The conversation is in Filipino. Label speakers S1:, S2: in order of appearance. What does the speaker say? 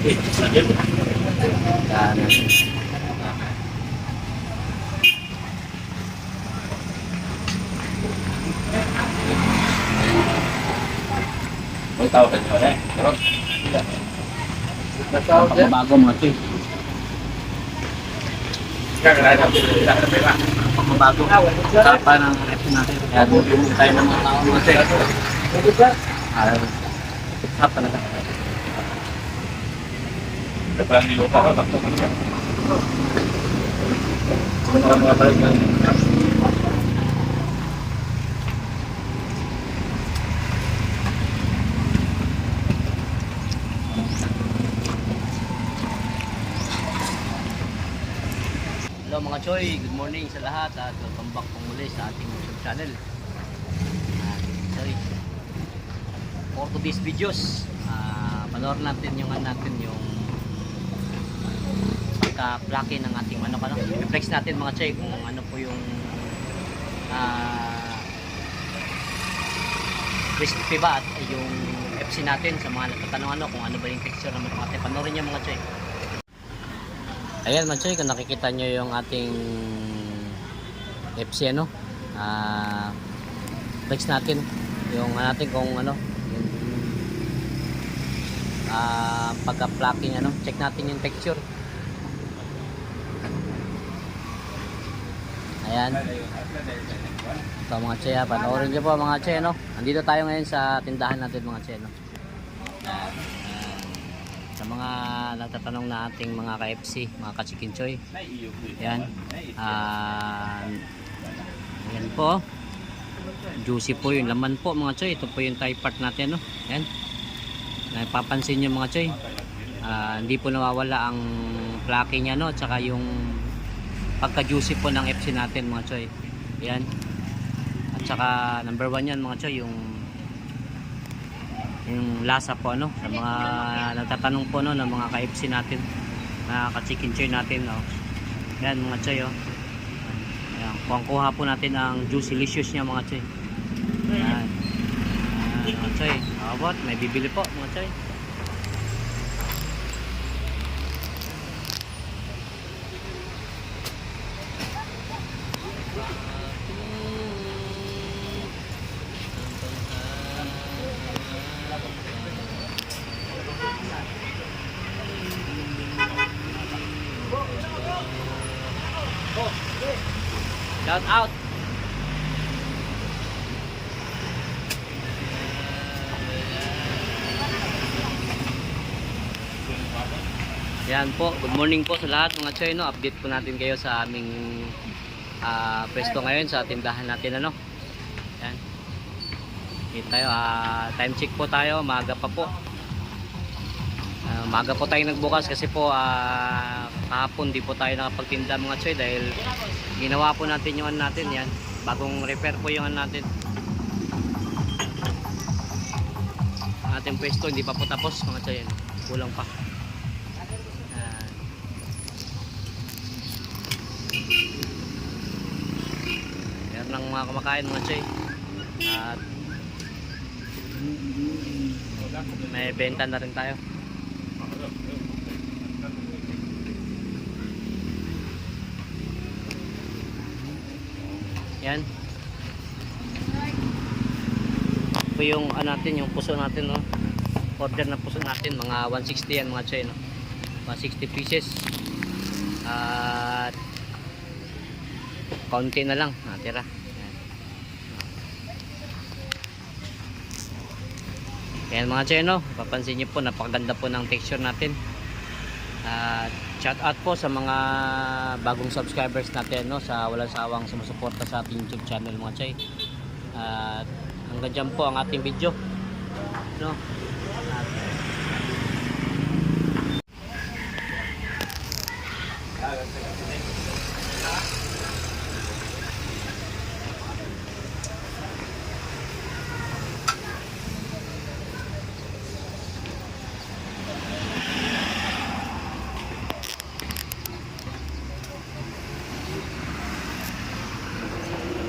S1: Yan.
S2: May tawag ka eh. Pero,
S1: Bago mga choy. Bago. Kapa ng rep natin. Kaya bumili tayo ng mga tao mga choy. Ah, Sarap talaga.
S2: Parang nilupa ka, takto ka na.
S1: Hello mga Choy, good morning sa lahat at welcome back po muli sa ating YouTube channel. Ah, Choy, for today's videos, uh, panoorin natin yung ano natin yung pagka-plaki ng ating ano. I-flex natin mga Choy kung ano po yung ah recipe ba at yung FC natin sa mga nagtatanong ano kung ano ba yung texture ng manok natin. Panoorin niyo mga Choy. Ayan mga choy, kung nakikita nyo yung ating FC ano, ah flex natin yung ano natin kung ano, yung ah pagka-plucking ano, check natin yung texture. Ayan. Ito mga choy, ah, panoorin nyo po mga choy ano. Nandito tayo ngayon sa tindahan natin mga choy ano. Ayan. Sa mga nagtatanong na ating mga ka-FC, mga ka-chicken choy. Yan. Ah, yan po. Juicy po yung laman po mga choy. Ito po yung thigh part natin. No? Yan. Napapansin nyo mga choy. Ah, hindi po nawawala ang plaque niya no. Tsaka yung pagka-juicy po ng FC natin mga choy. Yan. At saka number one yan mga choy. Yung yung lasa po ano sa mga nagtatanong po no ng mga ka-FC natin na ka-chicken choy natin no. Yan mga choy oh. Ayan, kuha po natin ang juicy licious niya mga choy. Yan. Ayan, mga choy. Abot, may bibili po mga choy. Shout out. Yan po, good morning po sa lahat mga choy no. Update po natin kayo sa aming ah, pwesto ngayon sa tindahan natin ano. Yan. Dito tayo, ah, time check po tayo, maaga pa po. Ah, maaga po tayo nagbukas kasi po ah, kahapon di po tayo nakapagtinda mga choy dahil ginawa po natin yung ano natin yan. Bagong repair po yung ano natin. Ang ating pwesto hindi pa po tapos mga choy. Yan. Kulang pa. Yan. Meron ng mga kumakain mga choy. At may benta na rin tayo. Yan. Ito yung ano natin, yung puso natin, no. Order na puso natin, mga 160 yan mga choy, no. 160 pieces. At konti na lang natira. Yan. Yan mga choy, no. Papansin niyo po, napakaganda po ng texture natin. At Shout out po sa mga bagong subscribers natin no sa walang sawang sumusuporta sa ating YouTube channel mga chay. At hanggang diyan po ang ating video. No. At,